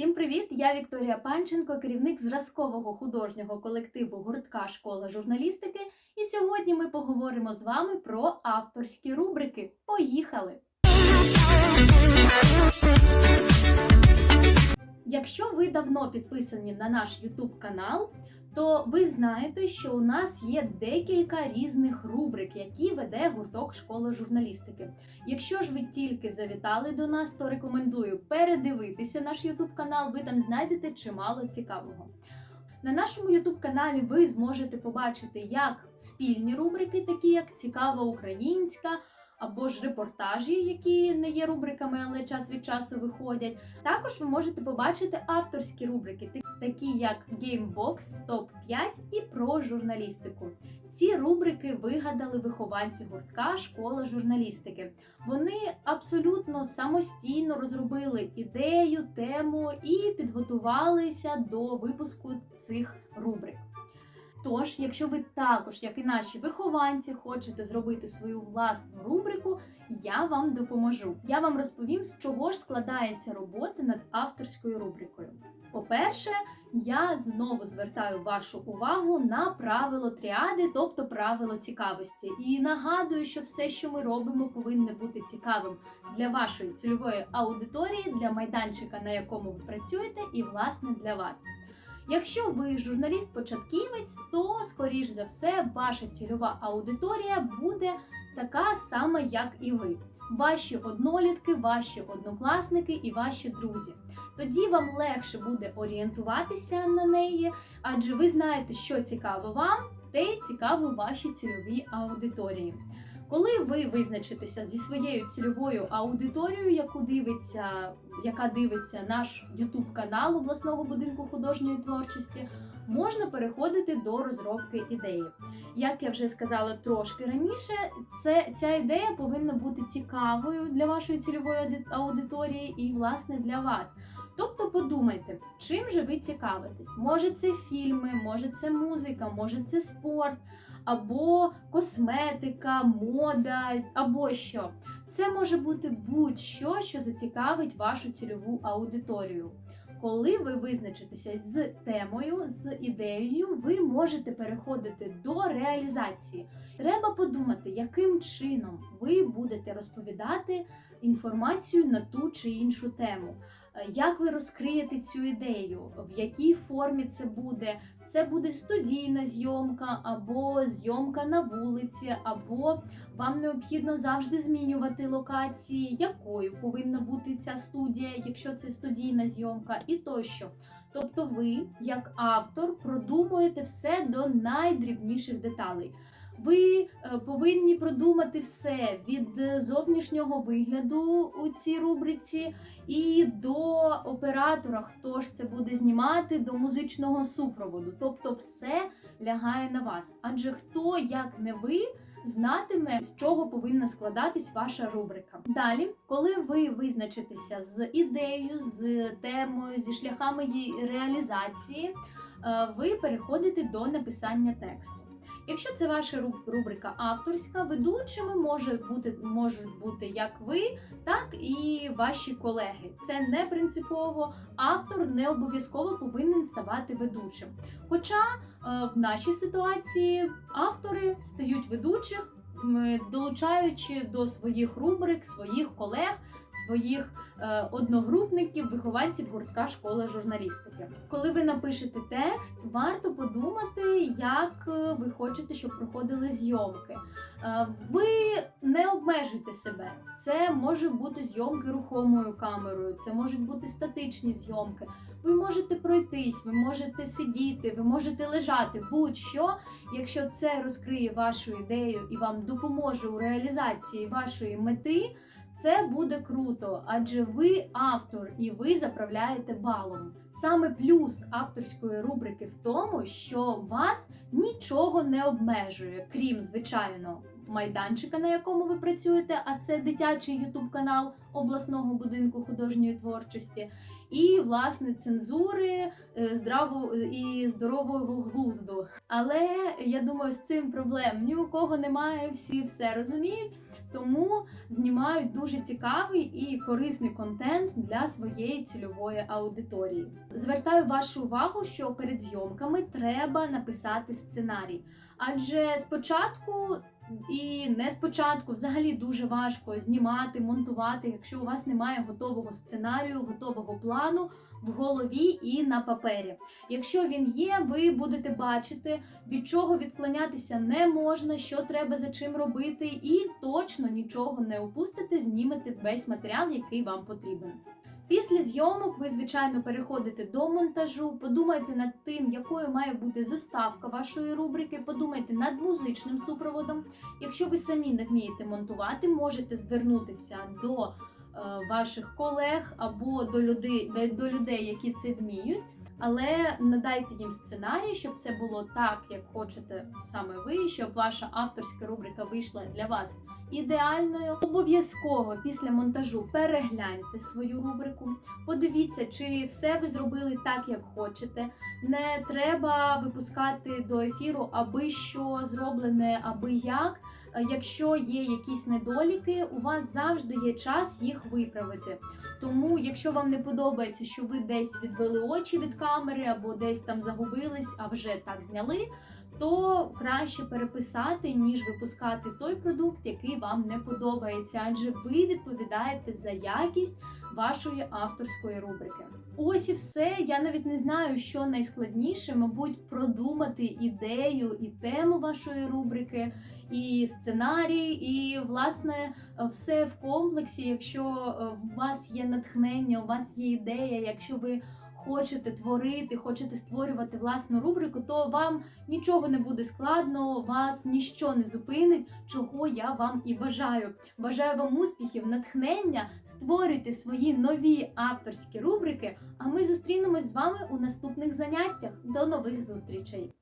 Всім привіт! Я Вікторія Панченко, керівник зразкового художнього колективу гуртка Школа журналістики. І сьогодні ми поговоримо з вами про авторські рубрики. Поїхали! Якщо ви давно підписані на наш YouTube канал, то ви знаєте, що у нас є декілька різних рубрик, які веде гурток школи журналістики. Якщо ж ви тільки завітали до нас, то рекомендую передивитися наш YouTube канал, ви там знайдете чимало цікавого. На нашому YouTube каналі ви зможете побачити як спільні рубрики, такі як Цікава українська. Або ж репортажі, які не є рубриками, але час від часу виходять. Також ви можете побачити авторські рубрики, такі як Gamebox, Топ 5 і про журналістику. Ці рубрики вигадали вихованці гуртка Школа журналістики. Вони абсолютно самостійно розробили ідею, тему і підготувалися до випуску цих рубрик. Тож, якщо ви також, як і наші вихованці, хочете зробити свою власну рубрику, я вам допоможу. Я вам розповім, з чого ж складається робота над авторською рубрикою. По-перше, я знову звертаю вашу увагу на правило тріади, тобто правило цікавості. І нагадую, що все, що ми робимо, повинно бути цікавим для вашої цільової аудиторії, для майданчика, на якому ви працюєте, і власне для вас. Якщо ви журналіст-початківець, то скоріш за все ваша цільова аудиторія буде така сама, як і ви. Ваші однолітки, ваші однокласники і ваші друзі. Тоді вам легше буде орієнтуватися на неї, адже ви знаєте, що цікаво вам, те й цікаво вашій цільовій аудиторії. Коли ви визначитеся зі своєю цільовою аудиторією, яку дивиться, яка дивиться наш YouTube канал обласного будинку художньої творчості, можна переходити до розробки ідеї. Як я вже сказала трошки раніше, це ця ідея повинна бути цікавою для вашої цільової аудиторії і, власне, для вас. Тобто подумайте, чим же ви цікавитесь? Може, це фільми, може це музика, може це спорт, або косметика, мода, або що. Це може бути будь-що, що зацікавить вашу цільову аудиторію. Коли ви визначитеся з темою, з ідеєю, ви можете переходити до реалізації. Треба подумати, яким чином ви будете розповідати інформацію на ту чи іншу тему. Е, Як ви розкриєте цю ідею? В якій формі це буде? Це буде студійна зйомка, або зйомка на вулиці, або вам необхідно завжди змінювати локації, якою повинна бути ця студія, якщо це студійна зйомка, і тощо. Тобто, ви, як автор, продумуєте все до найдрібніших деталей. Ви е, повинні продумати все від е, зовнішнього вигляду у цій рубриці і до оператора, хто ж це буде знімати, до музичного супроводу. Тобто, все лягає на вас. Адже хто, як не ви, знатиме, з чого повинна складатись ваша рубрика. Далі, коли ви визначитеся з ідеєю, з темою, зі шляхами її реалізації, е, ви переходите до написання тексту. Якщо це ваша руб- рубрика авторська, ведучими може бути, можуть бути як ви, так і ваші колеги. Це не принципово. Автор не обов'язково повинен ставати ведучим. Хоча е, в нашій ситуації автори стають ведучих, долучаючи до своїх рубрик, своїх колег, своїх е, одногрупників, вихованців гуртка школи журналістики. Коли ви напишете текст, варто подумати, як е, ви хочете, щоб проходили зйомки. Е, Ви не обмежуйте себе. Це може бути зйомки рухомою камерою, це можуть бути статичні зйомки. Ви можете пройтись, ви можете сидіти, ви можете лежати, будь-що, якщо це розкриє вашу ідею і вам допоможе у реалізації вашої мети. Це буде круто, адже ви автор і ви заправляєте балом. Саме плюс авторської рубрики в тому, що вас нічого не обмежує, крім звичайно майданчика, на якому ви працюєте, а це дитячий ютуб канал обласного будинку художньої творчості, і власне цензури е, здраво і здорового глузду. Але я думаю, з цим проблем ні у кого немає, всі все розуміють. Тому знімають дуже цікавий і корисний контент для своєї цільової аудиторії. Звертаю вашу увагу, що перед зйомками треба написати сценарій, адже спочатку. І не спочатку взагалі дуже важко знімати, монтувати, якщо у вас немає готового сценарію, готового плану в голові і на папері. Якщо він є, ви будете бачити, від чого відклонятися не можна, що треба за чим робити, і точно нічого не опустите, знімете весь матеріал, який вам потрібен. Після зйомок ви, звичайно, переходите до монтажу, подумайте над тим, якою має бути заставка вашої рубрики, подумайте над музичним супроводом. Якщо ви самі не вмієте монтувати, можете звернутися до е, ваших колег або до людей, до, до людей, які це вміють. Але надайте їм сценарій, щоб все було так, як хочете саме ви, щоб ваша авторська рубрика вийшла для вас ідеальною. Обов'язково після монтажу перегляньте свою рубрику, подивіться, чи все ви зробили так, як хочете. Не треба випускати до ефіру, аби що зроблене, аби як. Е, Якщо є якісь недоліки, у вас завжди є час їх виправити. Тому, якщо вам не подобається, що ви десь відвели очі від камери або десь там загубились, а вже так зняли, то краще переписати, ніж випускати той продукт, який вам не подобається, адже ви відповідаєте за якість вашої авторської рубрики. Ось і все. Я навіть не знаю, що найскладніше, мабуть, продумати ідею і тему вашої рубрики. І сценарій, і власне все в комплексі. Якщо е, у вас є натхнення, у вас є ідея, якщо ви хочете творити, хочете створювати власну рубрику, то вам нічого не буде складно, вас ніщо не зупинить, чого я вам і бажаю. Бажаю вам успіхів, натхнення, створюйте свої нові авторські рубрики. А ми зустрінемось з вами у наступних заняттях. До нових зустрічей!